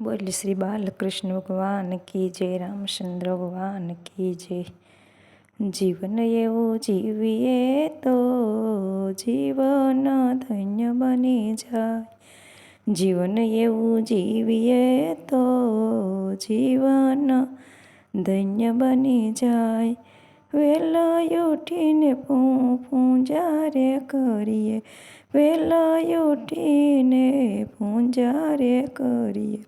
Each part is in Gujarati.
બોલ શ્રી બાલકૃષ્ણ ભગવાન કી જય રામચંદ્ર ભગવાન કી જય. જીવન એવું જીવીએ તો જીવન ધન્ય બની જાય. જીવન એવું જીવીએ તો જીવન ધન્ય બની જાય. વેલા ઉઠીને પૂંજારે કરીએ વેલા ઉઠીને પૂંજારે કરીએ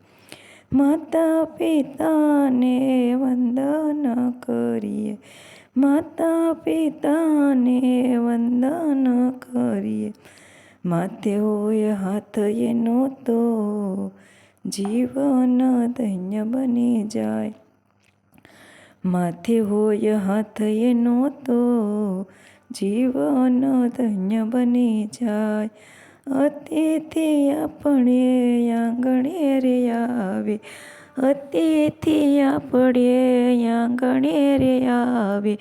માતા પિતાને વંદન કરીએ. માતા પિતાને વંદન કરીએ. હોય હાથ એનો તો જીવન ધન્ય બની જાય. માથે હોય હાથ એનો તો જીવન ધન્ય બની જાય. અતિથિ આપણે આંગણે રે આવે. અતિથિ આપણે આંગણે રે આવે.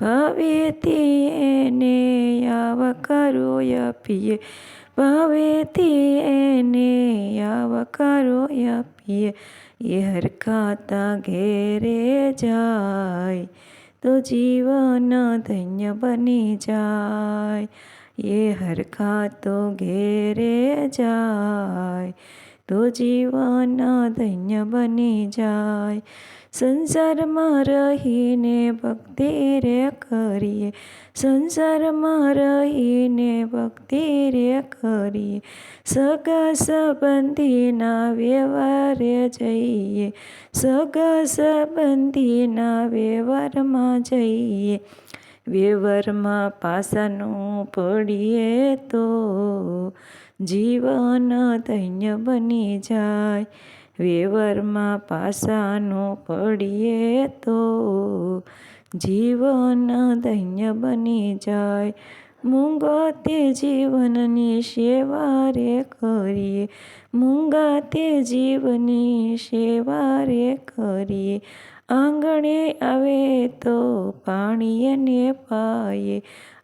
ભાવેથી એને આવકારો આપીએ ભાવેથી એને આવકારો આપીએ એ હરખાતા ઘેરે જાય તો જીવન ધન્ય બની જાય. એ હરખા તો ઘેરે જાય તો જીવન ધન્ય બની જાય સંસારમાં રહીને ભક્તિ રે કરીએ સંસારમાં રહીને ભક્તિ રે કરીએ સગા સંબંધીના વ્યવહારે જઈએ સગા સંબંધીના વ્યવહારમાં જઈએ વ્યવહારમાં પાસાનું પડીએ તો જીવન ધન્ય બની જાય. વેવરમાં પાસાનું પડીએ તો જીવન ધન્ય બની જાય. મૂંગા તે જીવનની સેવા રે કરીએ. મૂંગા તે જીવની સેવા રે કરીએ. આંગણે આવે તો પાણી એને પાયે.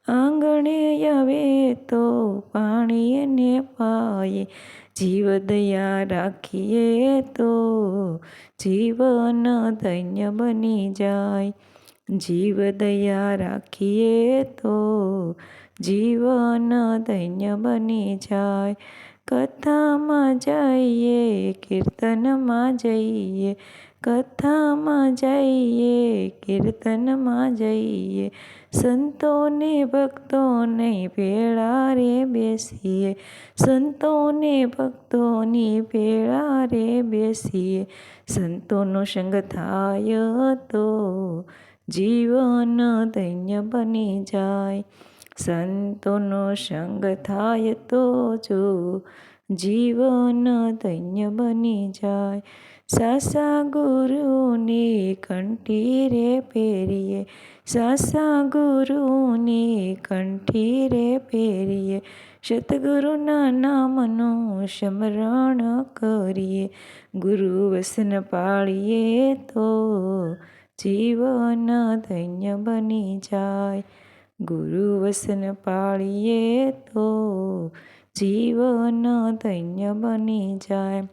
આંગણે આવે તો પાણી એને પાયે. જીવ દયા રાખીએ તો જીવન ધન્ય બની જાય. જીવ દયા રાખીએ તો જીવન ધન્ય બની જાય. કથામાં જઈએ, કીર્તનમાં જઈએ કથામાં જઈએ, કીર્તનમાં જઈએ. સંતોને ભક્તોને ભેળા રે બેસીએ. સંતોને ભક્તોની ભેળા રે બેસીએ. સંતોનો સંગ થાય તો જીવન ધન્ય બની જાય. સંતોનો સંગ થાય તો જો જીવન ધન્ય બની જાય. સાસા ગુરુની કંઠી રે પહેરીએ. સાસા ગુરુની કંઠી રે પહેરીએ. સતગુરુના નામનું સ્મરણ કરીએ. ગુરુ વસન પાળીએ તો જીવન ધન્ય બની જાય. ગુરુ વસન પાળીએ તો જીવન ધન્ય બની જાય.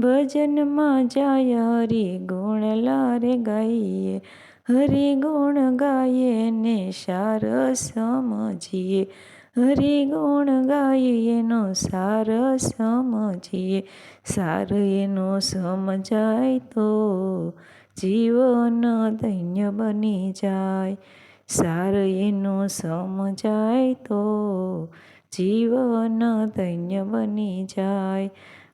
ભજનમાં જાય હરિ ગુણ લારે ગાઈએ હરિ ગુણ ગાઈએ ને સાર સમજીએ. હરિ ગુણ ગાઈએ એનો સાર સમજીએ. સાર એનો સમજાય તો જીવન ધન્ય બની જાય. સાર એનો સમજાય તો જીવન ધન્ય બની જાય.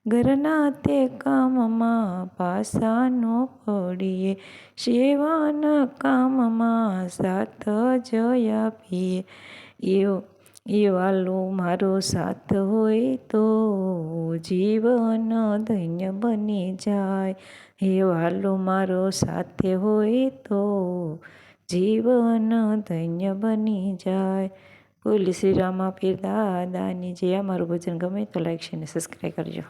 ઘરના તે કામમાં પાસાનો પડીએ. સેવાના કામમાં સાથ જ આપીએ. એવો એ વાલો મારો સાથ હોય તો જીવન ધન્ય બની જાય. હે વાલો મારો સાથે હોય તો જીવન ધન્ય બની જાય. બોલી શ્રી રામા પીર દાદાની જે અમારું ભજન ગમે તો લાઈક છે ને સબસ્ક્રાઈબ કરજો.